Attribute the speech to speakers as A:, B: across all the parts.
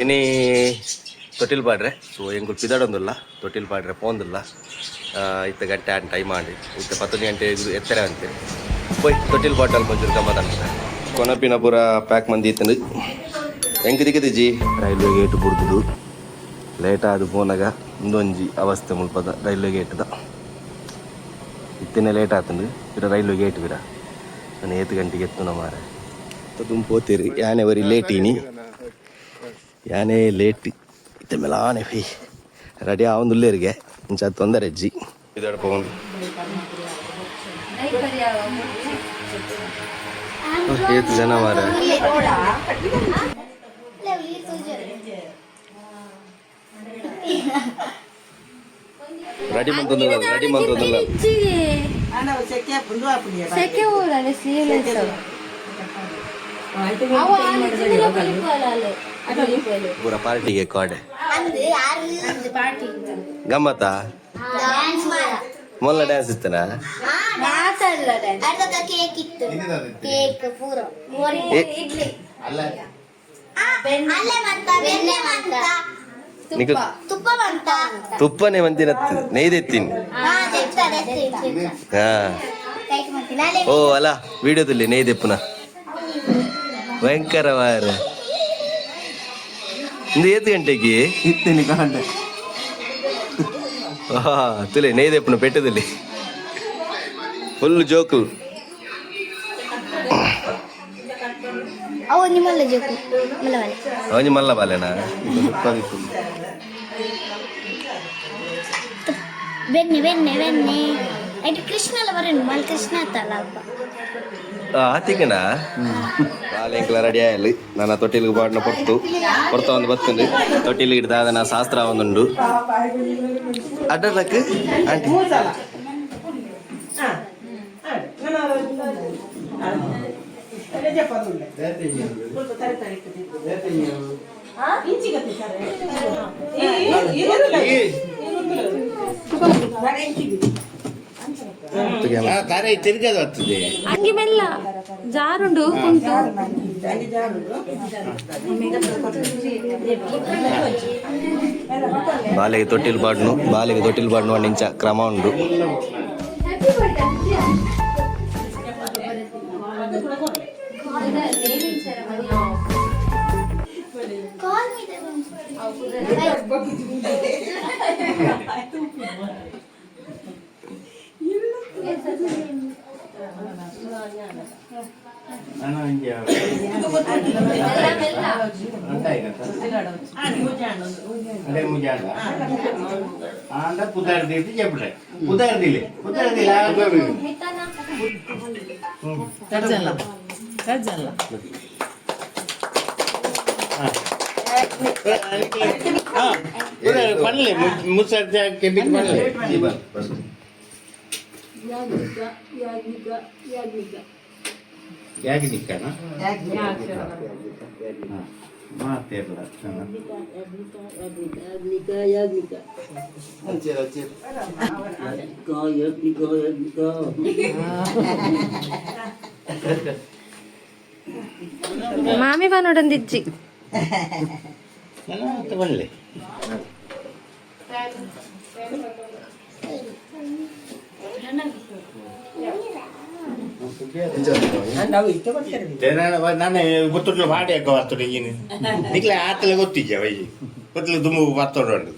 A: ಇನಿ ತೊಟ್ಟಿಲ್ ಪಾಡ್ರೆ ಸೊ ಎಂಗುಲ್ ಪಿದಾಡೊಂದುಲ್ಲ, ತೊಟ್ಟಿಲ್ ಪಾಡ್ರೆ ಪೋಂದಿಲ್ಲ. ಇತ್ತ ಗಂಟೆ ಆನ್ ಟೈಮ್ ಮಾಡಿ ಇತ್ತ ಪತ್ತು ಗಂಟೆ ಎತ್ತರ ಅಂತೆ. ಪೋಯ್ ತೊಟ್ಟಿಲ್ ಬಾಟಲ್ ಕೊಂಚೂರು ಗಮ್ಮತ್ ಆಗ್ತದೆ ಕೊನಪಿನ ಪೂರ ಪ್ಯಾಕ್ ಮಂದಿ ಇತ್ತಂದು. ಹೆಂಗೆ ದಿಗದಿಜಿ ರೈಲ್ವೆ ಗೇಟ್ ಬುಡ್ದು ಲೇಟ್ ಆದ ಪೋನಾಗ ಇಂದೊಂಜಿ ಅವಸ್ಥೆ ಮುಲ್ಪದ ರೈಲ್ವೆ ಗೇಟ್ದ ಇತ್ತಿನ ಲೇಟ್ ಆತಂದು. ಇರ ರೈಲ್ವೆ ಗೇಟ್ ಬಿರ ನಾನು ಏತ್ ಗಂಟೆಗೆ ಎತ್ತು ಮಾರ ತುಂಬ ಹೋತೀರಿ ಯಾನೆ ಬರೀ ಲೇಟೀನಿ ಯಾನೇ ಲೇಟ್ ಇತ್ತ ಮೆಲಾನೆ ಫೈ ರೆಡಿ ಆವೊಂದುಲ್ಲೇರಿಗೆ ಇಂಚ ತೊಂದರೆ ಅಜ್ಜಿ ಇದಡಪ ಒಂದು ಏತು ಜನ ಮಾರ ರೆಡಿ ಮಂತಂದಿಲ್ಲ ರೆಡಿ ಮಂತಂದಿಲ್ಲ
B: ಸೆಕೆ ಊರಲ್ಲಿ ಸ್ಲೀವ್ಲೆಸ್
A: ಪೂರ ಪಾರ್ಟಿಗೆ ಕಾಡೆ ಗಮ್ಮತ್ತಾ? ಮೊಲ್ಲ ಡ್ಯಾನ್ಸ್ ಇತ್ತನ?
B: ಕೇಕ್ ಇತ್ತು. ಕೇಕ್ ಪೂರ. ಇಡ್ಲಿ. ಅಲ್ಲೇ. ಮಂತ ಬೆಣ್ಣೆ ಮಂತ.
A: ನಿಕ
B: ತುಪ್ಪ. ಮಂತ.
A: ತುಪ್ಪನೆ ಮಂತಿನತ್ತು ನೈದೆತ್ತೀನಿ
B: ಹಾ
A: ಓ ಅಲ್ಲ ವಿಡಿಯೋದಲ್ಲಿ ನೈದೆಪ್ಪುನ பயங்கரவாரு
C: இந்த ஏத்து
A: கண்டேக்கு இத்தனை காண்ட తులే నేది ఎప్పుడు
B: పెట్టదిలే ఫుల్ జోకులు అవన్నీ
A: మళ్ళీ జోకు. అవన్నీ
B: మళ్ళా బాలేనా వెన్నే వెన్నే వెన్నే. అంటే కృష్ణల వరండి మళ్ళీ కృష్ణ తలాప
A: ಆತಿಕಣ ಬಾಲೆಂಕ್ಲ ರೆಡಿ ಆಯಲ್ಲಿ ನನ್ನ ತೊಟ್ಟಿಲಿಗೆ ಬಾಡ್ನ ಪೊಟ್ಟು ಕೊಡ್ತಾ ಒಂದು ಬತ್ತುಂಡು ತೊಟ್ಟಿಲಿಗೆ ಹಿಡ್ದ ಅದನ್ನ ಶಾಸ್ತ್ರ ಒಂದುಂಡು ಅಡ್ಡಲಕ್ಕೆ ಆಂಟಿ
C: ಕರೆ
A: తిరిగేది వస్తుంది. బాలికి తొట్టిలు పాడును బాలికి తొట్టిలు పాడును అని
C: క్రమం ఉండు. అదే ముజాడ అంత కుదరది చెప్పలే కుదరదిలే కుదరది పడలే ముసరి కెబిట్ పడలే ಯಾಕೆ ನಿಕ್ಕನ ಮಾತೇರ್ಲ
D: ಮಾಮಿ ಬಾನೋಡಂದಿಜ್ಜಿ
C: ತಗೊಳ್ಳಿ ನಾನು ಗೊತ್ತಿಲ್ಲ ಮಾಡಿ ಹಾಕೋ ಬರ್ತದೆ ಏನು ನಿಕ್ಲೆ ಆತಲೆ ಗೊತ್ತಿದ್ಯಾ ವೈ ಗೊತ್ತಿಲ್ಲ ದುಮ್ಮು ಬರ್ತೋಡು
D: ಅದು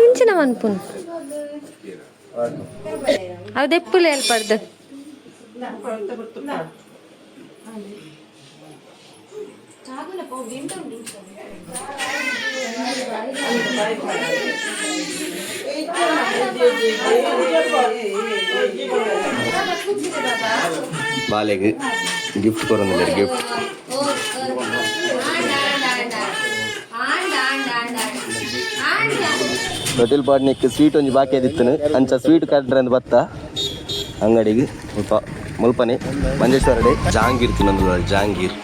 D: ಇಂಚಿನ ಮನ್ಪುನ್ ಅವು ದೆಪ್ಪುಲೆ ಹೇಳ್ಬಾರ್ದು
A: ಬಾಲೆಗೆ ಗಿಫ್ಟ್ ಕೊರೊಂದಿಲ್ಲ ಗಿಫ್ಟ್ ತೊಟ್ಟಿಲ್ ಪಾಡ್ನಿಕ್ಕೆ ಸ್ವೀಟ್ ಒಂಜಿ ಬಾಕಿ ಆದಿತ್ತನು. ಅಂಚ ಸ್ವೀಟ್ ಕಟ್ರೆ ಅಂತ ಬತ್ತ? ಅಂಗಡಿಗೆ ಮುಲ್ಪ ಮುಲ್ಪನೆ. ಮಂಜೇಶ್ವರ ಡೇ ಜಾಂಗೀರ್ ತಿನ್ನೊಂದು ಜಾಂಗೀರ್.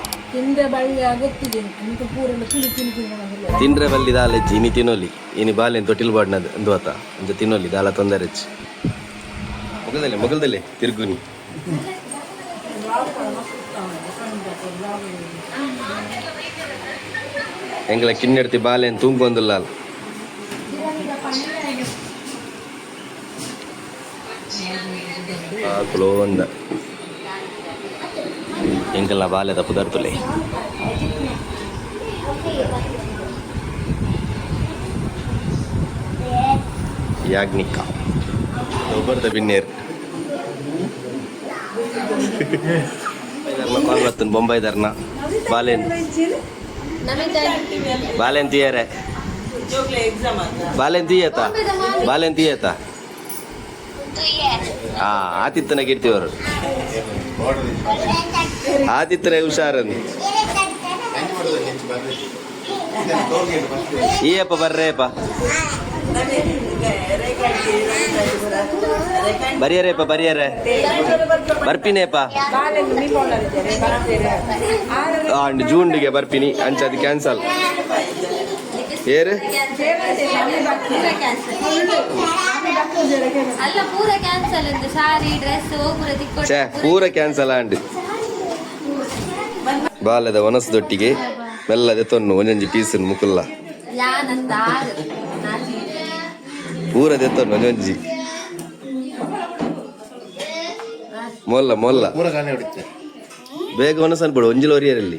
A: ತಿಂದ್ರೆ ಬಲ್ಲಿ ದಾಲೆ ಜೀನಿ ತಿನ್ನೋಲಿ. ಇನಿ ಬಾಲೆ ತೊಟ್ಟಿಲ್ ಬಾಡ್ನದು ಅಂದು ಆತ ಅಂಚ ತಿನ್ನೋಲಿ ದಾಲ ತೊಂದರೆ ಹೆಚ್ಚು. ಮುಗದಲ್ಲೇ ಮುಗಲ್ದಲ್ಲೇ ತಿರುಗುನಿ ಎಂಗ್ಲ ಕಿನ್ನೆಡ್ತಿ ಬಾಲೆನ್ ತೂಂಕೊಂದುಲ್ಲ ಆಕುಲು ಒಂದ ಎಂಕಲ್ನ ಬಾಲ್ಯದ ಪುದರ್ತುಲೆ ಯಾಜ್ಞಿಕ ಒಬ್ಬರ್ದ ಬಿನ್ನೇರ್ ಕಾಲ್ ಬರ್ತನ್ ಬೊಂಬೈ ಧರ್ನ. ಬಾಲೆನ್. ಬಾಲೆನ್ ತೀಯರೆ. ಬಾಲೆನ್ ತೀಯತ? ಬಾಲೆನ್ ತೀಯತ? ಹಾ ಆತಿತ್ತನಾಗ ಇರ್ತೀವರು ಆತಿತ್ತನೇ ಹುಷಾರನ್. ಈಯಪ್ಪ ಬರ್ರೇಪ್ಪ. ಬರಿಯರೇಪ್ಪ ಬರಿಯರೆ. ಬರ್ಪಿನೇಪ್ಪ ಅಂಡ್ ಜೂನ್ಗೆ ಬರ್ಪಿನಿ. ಅಂಚ ಅದು ಕ್ಯಾನ್ಸಲ್. ಏರು?
E: ಪೂರ ಕ್ಯಾನ್ಸಲ್
A: ಛೇ ಪೂರ ಅಂಡ್ ಬಾಲ್ಯದ ಒನಸದೊಟ್ಟಿಗೆ ಮೆಲ್ಲದೆ ತೊನ್ನು ಒಂಜೊಂಜಿ ಪೀಸ್ ಮುಕುಲ್ಲ.
E: ಪೂರದೆ
A: ಪೂರ ದೆತ್ತೊನ್ನು ಒಂಜೊಂಜಿ. ಮೊಲ್ಲ ಮೊಲ್ಲ.
C: ಬೇಗ ಒಂದು ಹೊಡಿತೆ.
A: ಬೇಗ ಒಂಜಿಲ್ ಅನ್ಬಿಡು ಒಂಜಿಲ ಒರಿಯರಲ್ಲಿ.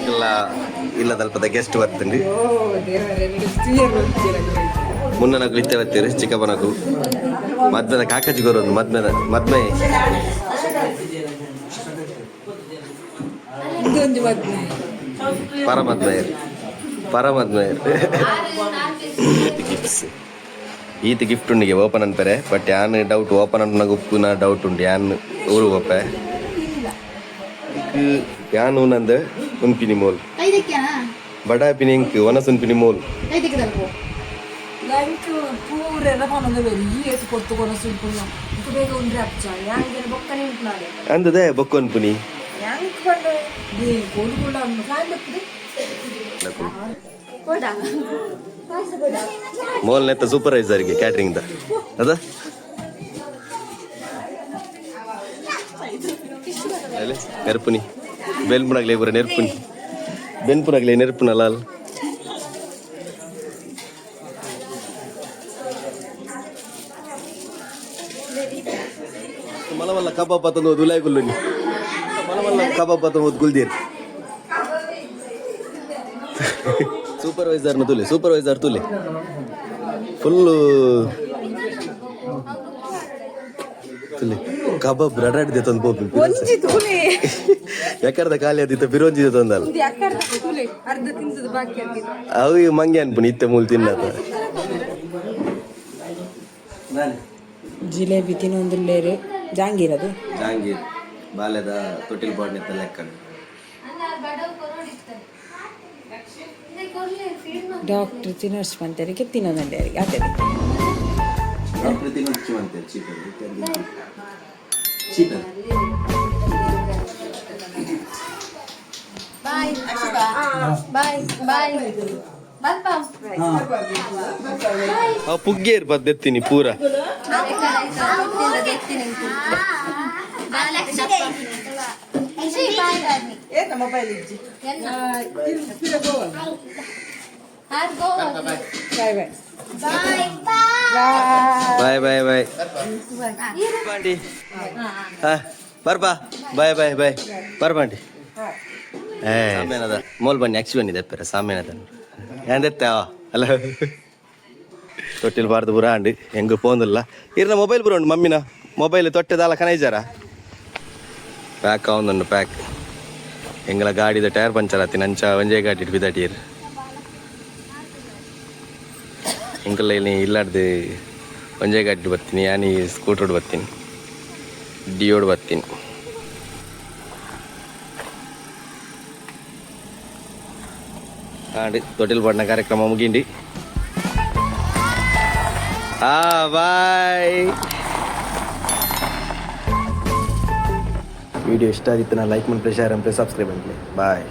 A: ಎಲ್ಲ ಇಲ್ಲ ತಲ್ಪದ ಗೆಸ್ಟ್ ಬರ್ತೇನೆ. ಮುನ್ನನಕು ಇತ್ತೆ ಬರ್ತೀರಿ ಚಿಕ್ಕಪ್ಪನಕು ಮದ್ಮೆದ ಕಾಕಜಿ ಗೊರೊಂದು ಮದ್ಮೆ. ಮದ್ಮೆ. ಪರಮದ್ಮೆ. ಪರಮದ್ಮೆ. ಗಿಫ್ಟ್ಸ್ ಈತ ಗಿಫ್ಟ್ ಉಂಡಿಗೆ ಓಪನ್ ಅಂತಾರೆ ಬಟ್ ಯಾನ್ ಡೌಟ್ ಓಪನ್ ಅನ್ನ ಉಪ್ಪುನ ಡೌಟ್ ಉಂಡು ಯಾನ್ ಊರು ಒಪ್ಪೆ? ಯಾನ್ ನಂದು ಉನ್ಪಿನಿ ಮೋಲ್ ಬಡ ಪಿನಿಂಕ್ ಒನಸ್ ಉನ್ಪಿನಿ ಮೋಲ್
F: ಬೊಕ್ಕನೆ
A: ಅಂದದೆ ಬೊಕ್ಕ ಉನ್ಪುನಿ.
F: ಯಾಂಗ್ ಬಂದು? ದೇ ಕೋಲು ಕೂಡ. ಕಾಯ್ ಬಪ್ಪದೆ ಕೊಡ
A: ಮೋಲ್ ನೆತ್ತ ಸೂಪರ್ವೈಸರ್ಗೆ ಕ್ಯಾಟ್ರಿಂಗ್ ದ ಅದ ಅಲೆ, ನೆರ್ಪುನಿ ಬೆಲ್ಪುನಾಗ್ಲೇ ಬರ ನೆರ್ಪುನಿ ಬೆನ್ಪುನಾಗ್ಲೇ ನೆರ್ಪುನಲ್ಲ ಅಲ್ಲ ಮಲವಲ್ಲ ಕಬಾಬ್ ತಂದು ದುಲಾಯ್ ಗುಲ್ಲುನಿ ಮಲವಲ್ಲ ಕಬಾಬ್ ತಂದು ಗುಲ್ದೀರ್ ಸೂಪರ್ವೈಸರ್ನ ತುಲೆ ಸೂಪರ್ವೈಸರ್ ತುಲೆ. ಫುಲ್ಲು ತುಲೆ. ಕಬಾಬ್ ರಡಾಡ್ದೆ ತಂದು
F: ತೂಲೆ.
A: ಯಾಕರ್ದ ಖಾಲಿ ಆದಿತ್ತ ಬಿರೋಂಜಿ ತಂದಲ್ಲ?
F: ತೂಲೆ?
A: ಅವು ಮಂಗೆ ಅನ್ಪುನಿ ಇತ್ತೆ ಮೂಲ್ ತಿನ್ನದ.
F: ಜಿಲೇಬಿ ತಿನ್ನೊಂದುಲ್ಲೇರು ಜಾಂಗೀರದು
A: ಜಾಂಗೀರ್. ಬಾಲ್ಯದ ತೊಟ್ಟಿಲ್ ಬಾಡ್ನಿತ್ತ ಲೆಕ್ಕ.
F: ಡಾಕ್ಟರ್ ತಿನ್ನರ್ಸ್ ಬಂತರಿಗೆ ತಿನ್ನೋದಂಡೆ ಅದೇ
A: ಪ್ರತಿ ನುಚ್ಚು ಅಂತೇಳಿ ಚೀಪಲ್ಲಿ ಚೀಪಲ್
E: ಬಾಯ್ ಬಾಯ್ ಬಾಯ್ ಬಲ್ಪ
A: ಅವ್ ಪುಗ್ಗೆ ಪೂರ ಬಾಯ್. ಬಾಯ್ ಬಾಯ್ ಬಾಂಡಿ ಬರ್ಬಾ ಬಾಯ್ ಬಾಯ್ ಬಾಯ್ ಬರ್ಬಾಂಡಿ. ಏ ಸಾಮೇನದ ಮೋಲ್ ಬನ್ನಿ ಅಕ್ಷಿ ಬಂದಿದೆ ಪೆರ ಸಾಮೇನದ ಎಂದೆತ್ತ ಅಲ್ಲ. ತೊಟ್ಟಿಲ್ ಬಾರ್ದು ಬುರ ಅಂಡಿ ಹೆಂಗ ಪೋಂದಿಲ್ಲ ಇರ್ನ ಮೊಬೈಲ್ ಬುರ ಉಂಡು ಮಮ್ಮಿನ ಮೊಬೈಲ್ ತೊಟ್ಟೆದಾಲ ಕನೈಜಾರ ಪ್ಯಾಕ್ ಆವೊಂದುಂಡು ಪ್ಯಾಕ್ ಎಂಗಳ ಗಾಡಿದ ಟೈರ್ ಪಂಚರ್ ಆತಿ, ನಂಚ ಒಂಜೇ ಗಾಡಿ ಬಿದಾಟಿರ್. ಎಂಕಲ್ಲ ಇಲ್ಲಿ ಇಲ್ಲಾಡ್ದು ಒಂಜೇ ಗಾಡಿ ಬರ್ತೀನಿ ಯಾನಿ ಸ್ಕೂಟರ್ ಬರ್ತೀನಿ ಡಿಯೋಡ್ ಬರ್ತೀನಿ ಆಡಿ ತೊಟ್ಟಿಲ್ ಬಣ್ಣ ಕಾರ್ಯಕ್ರಮ ಮುಗಿಂಡಿ. ಆ ಬಾಯ್ ವಿಡಿಯೋ ಇಷ್ಟ ಆಗಿತ್ತು ನಾ ಲೈಕ್ ಮಾಡಿ ಶೇರ್ ಮಾಡಿ ಸಬ್ಸ್ಕ್ರೈಬ್ ಮಾಡಿ ಬಾಯ್